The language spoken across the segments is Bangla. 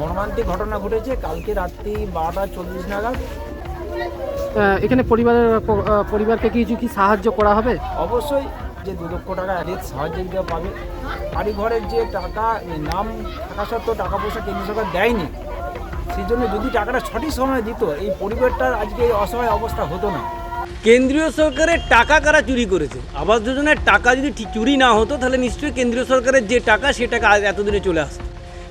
মর্মান্তিক ঘটনা ঘটেছে। কালকে রাত্রি বারোটা চল্লিশ নাগাদ। এখানে পরিবারের পরিবারকে কিছু কি সাহায্য করা হবে? অবশ্যই যে দু লক্ষ টাকা অ্যাডিট সাহায্য দিতে পাবে বাড়ি ঘরের যে টাকা নাম থাকা সত্ত্বেও টাকা পয়সা কেন্দ্র সরকার দেয়নি। সেই জন্য যদি টাকাটা সঠিক সময় দিত এই পরিবারটার আজকে এই অসহায় অবস্থা হতো না। কেন্দ্রীয় সরকারের টাকা কারা চুরি করেছে? আবাস যোজনার টাকা যদি চুরি না হতো তাহলে নিশ্চয়ই কেন্দ্রীয় সরকারের যে টাকা সে টাকা এতদিনে চলে আসতো।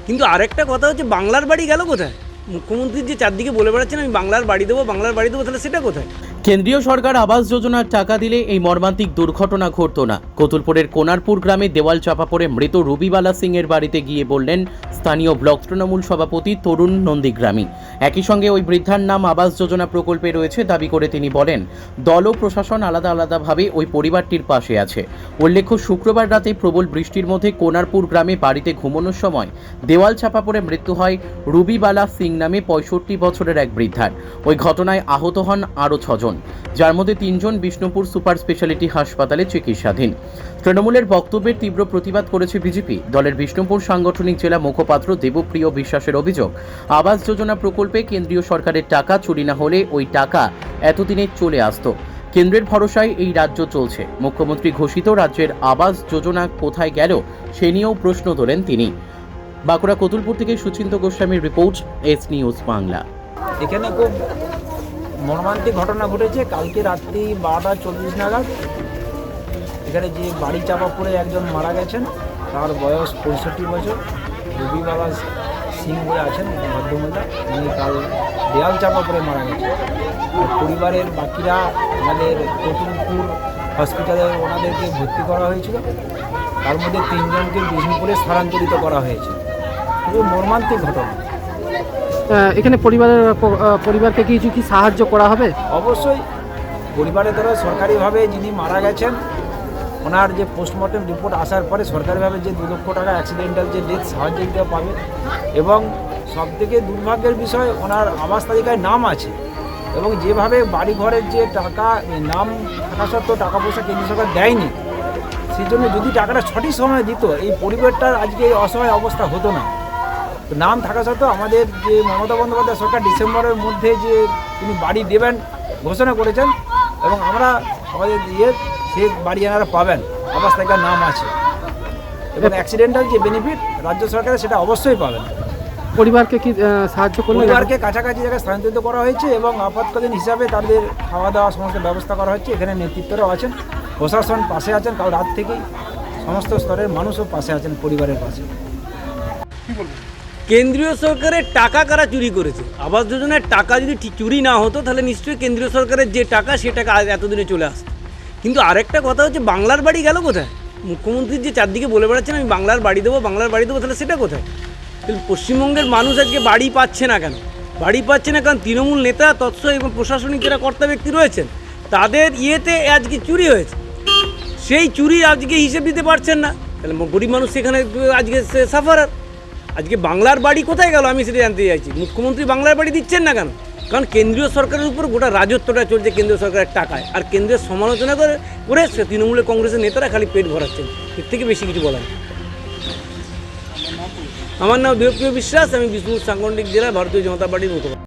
কিন্তু আরেকটা কথা হচ্ছে, বাংলার বাড়ি গেল কোথায়? মুখ্যমন্ত্রী যে চারদিকে বলে বেড়াচ্ছেন, আমি বাংলার বাড়ি দেবো, বাংলার বাড়ি দেবো, তাহলে সেটা কোথায়? কেন্দ্রীয় সরকার আবাস যোজনার টাকা দিলে এই মর্মান্তিক দুর্ঘটনা ঘটতো না। কতুলপুরের কোনারপুর গ্রামে দেওয়াল চাপা পড়ে মৃত রবিবালা সিং এর বাড়িতে গিয়ে বললেন স্থানীয় ব্লক তৃণমূল সভাপতি তরুণ নন্দীগ্রামী। একই সঙ্গে ওই বৃদ্ধার নাম আবাস যোজনা প্রকল্পে রয়েছে দাবি করে তিনি বলেন, দল ও প্রশাসন আলাদা আলাদাভাবে ওই পরিবারটির পাশে আছে। উল্লেখ্য, শুক্রবার রাতে প্রবল বৃষ্টির মধ্যে কোনারপুর গ্রামে বাড়িতে ঘুমানোর সময় দেওয়াল চাপা পড়ে মৃত্যু হয় রুবিবালা সিং নামে পঁয়ষট্টি বছরের এক বৃদ্ধার। ওই ঘটনায় আহত হন আরও ছজন। যার মধ্যে তিনজন বিষ্ণুপুর সুপার স্পেশালিটি হাসপাতালে চিকিৎসাধীন। তৃণমূলের বক্তব্যের তীব্র প্রতিবাদ করেছে বিজেপি। দলের বিষ্ণুপুর সাংগঠনিক জেলা মুখপাত্র দেবপ্রিয় বিশ্বাসের অভিযোগ, আবাস যোজনা প্রকল্পে কেন্দ্রীয় সরকারের টাকা চুরি না হলে ওই টাকা এতদিনে চলে আসতো। কেন্দ্রের ভরসায় এই রাজ্য চলছে। মুখ্যমন্ত্রী ঘোষিত রাজ্যের আবাস যোজনা কোথায় গেল সে নিয়েও প্রশ্ন তোলেন তিনি। বাঁকুড়া কতুলপুর থেকে সুচিন্ত গোস্বামীর রিপোর্ট, এস নিউজ বাংলা। এখানে খুব মর্মান্তিক ঘটনা ঘটেছে। কালকে রাত্রি বারোটা চল্লিশ নাগাদ এখানে যে বাড়ি চাপা পড়ে একজন মারা গেছেন। তার বয়স পঁয়ষট্টি বছর। রবি বাবা সিং বলে আছেন, ভদ্রমহিলা। উনি কাল দেয়াল চাপা পড়ে মারা গেছেন। পরিবারের বাকিরা আমাদের কতুলপুর হসপিটালে ওনাদেরকে ভর্তি করা হয়েছিল। তার মধ্যে তিনজনকে বিষ্ণুপুরে স্থানান্তরিত করা হয়েছে। খুবই মর্মান্তিক ঘটনা। এখানে পরিবারের পরিবারকে কিছু কি সাহায্য করা হবে? অবশ্যই। পরিবারের দ্বারা সরকারিভাবে যিনি মারা গেছেন, ওনার যে পোস্টমর্টম রিপোর্ট আসার পরে সরকারিভাবে যে দু লক্ষ টাকা অ্যাক্সিডেন্টাল যে ডেথ সাহায্য দিতে পাবে এবং সবথেকে দুর্ভাগ্যের বিষয়, ওনার আবাস তালিকায় নাম আছে এবং যেভাবে বাড়ি ঘরের যে টাকা নাম থাকা সত্ত্বেও টাকা পয়সা কেন্দ্র সরকার দেয়নি, সেই জন্য যদি টাকাটা সঠিক সময় দিত, এই পরিবারটার আজকে এই অসহায় অবস্থা হতো না। তো নাম থাকা সত্ত্বেও আমাদের যে মমতা বন্দ্যোপাধ্যায় সরকার ডিসেম্বরের মধ্যে যে তিনি বাড়ি দেবেন ঘোষণা করেছেন এবং আমরা আমাদের ইয়ে সে বাড়ি এনারা পাবেন। আবাস তালিকার নাম আছে। এবং অ্যাক্সিডেন্টাল যে বেনিফিট রাজ্য সরকারের সেটা অবশ্যই পাবেন। পরিবারকে কি সাহায্য করলে পরিবারকে কাছাকাছি জায়গায় স্থানান্তরিত করা হয়েছে এবং আপাতকালীন হিসাবে তাদের খাওয়া দাওয়া সমস্ত ব্যবস্থা করা হচ্ছে। এখানে নেতৃত্বরাও আছেন প্রশাসন পাশে আছেন। কাল রাত থেকেই সমস্ত স্তরের মানুষও পাশে আছেন পরিবারের পাশে। কেন্দ্রীয় সরকারের টাকা কারা চুরি করেছে? আবাস যোজনার টাকা যদি চুরি না হতো, তাহলে নিশ্চয়ই কেন্দ্রীয় সরকারের যে টাকা, সে টাকা এতদিনে চলে আসতো। কিন্তু আরেকটা কথা হচ্ছে, বাংলার বাড়ি গেল কোথায়? মুখ্যমন্ত্রী যে চারদিকে বলে বেড়াচ্ছেন, আমি বাংলার বাড়ি দেবো, বাংলার বাড়ি দেবো, তাহলে সেটা কোথায়? পশ্চিমবঙ্গের মানুষ আজকে বাড়ি পাচ্ছে না কেন? বাড়ি পাচ্ছে না কারণ তৃণমূল নেতা তৎস এবং প্রশাসনিক যারা কর্তা ব্যক্তি রয়েছেন, তাদের ইয়েতে আজকে চুরি হয়েছে। সেই চুরি আজকে হিসেব দিতে পারছেন না। তাহলে গরিব মানুষ সেখানে আজকে সাফারার আজকে বাংলার বাড়ি কোথায় গেল? আমি সেটা জানতে চাইছি। মুখ্যমন্ত্রী বাংলার বাড়ি দিচ্ছেন না কেন? কারণ কেন্দ্রীয় সরকারের উপর গোটা রাজত্বটা চলছে কেন্দ্রীয় সরকারের টাকায়। আর কেন্দ্রের সমালোচনা করে করে সে তৃণমূলের কংগ্রেসের নেতারা খালি পেট ভরাচ্ছেন। এর থেকে বেশি কিছু বলার আমার নাম দেবপ্রিয় বিশ্বাস, আমি বিষ্ণুপুর সাংগঠনিক জেলা ভারতীয় জনতা পার্টির পশ্চিমবঙ্গ